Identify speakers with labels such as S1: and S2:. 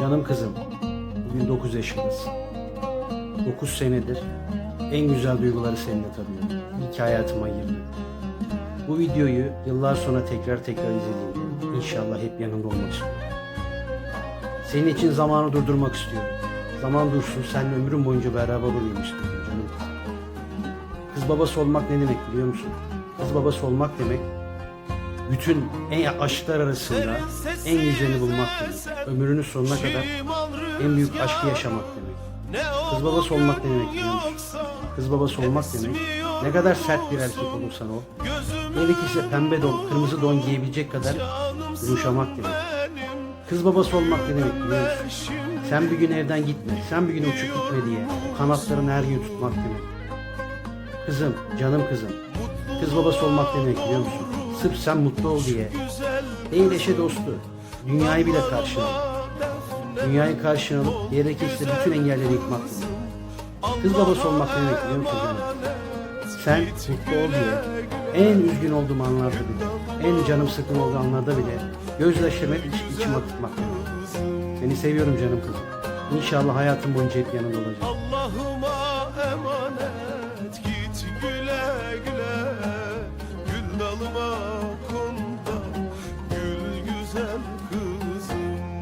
S1: Canım kızım, bugün 9 yaşındasın. 9 senedir en güzel duyguları seninle tadıyorum. İyi ki hayatıma girdin. Bu videoyu yıllar sonra tekrar tekrar izlediğimde inşallah hep yanında olmak istiyorum. Senin için zamanı durdurmak istiyorum. Zaman dursun, seninle ömrüm boyunca beraber olayım istiyorum canım. Kız babası olmak ne demek biliyor musun? Kız babası olmak demek bütün en aşklar arasında en güzelini bulmak demek. Ömrünün sonuna kadar en büyük aşkı yaşamak demek. Kız babası olmak demek biliyor musun? Kız babası olmak demek ne kadar sert bir erkek olursan ol. Gerekirse pembe don, kırmızı don giyebilecek kadar yumuşamak demek. Kız babası olmak ne demek biliyor musun? Sen bir gün evden gitme, sen bir gün uçup gitme diye kanatlarını her gün tutmak demek. Kızım, canım kızım. Kız babası olmak demek biliyor musun? Sırf sen mutlu ol diye. Değil eşe dostu. Dünyayı bile karşına. Dünyayı karşına alıp gerekirse bütün engelleri yıkmak. Kız babası olmak ne demek biliyor musun canım? Sen mutlu ol diye en üzgün olduğum anlarda bile, en canım sıkkın olduğu anlarda bile gözyaşlarımı iç, içime akıtmak demek. Seni seviyorum canım kızım. İnşallah hayatım boyunca hep yanında olacağım.
S2: Allah'ıma emanet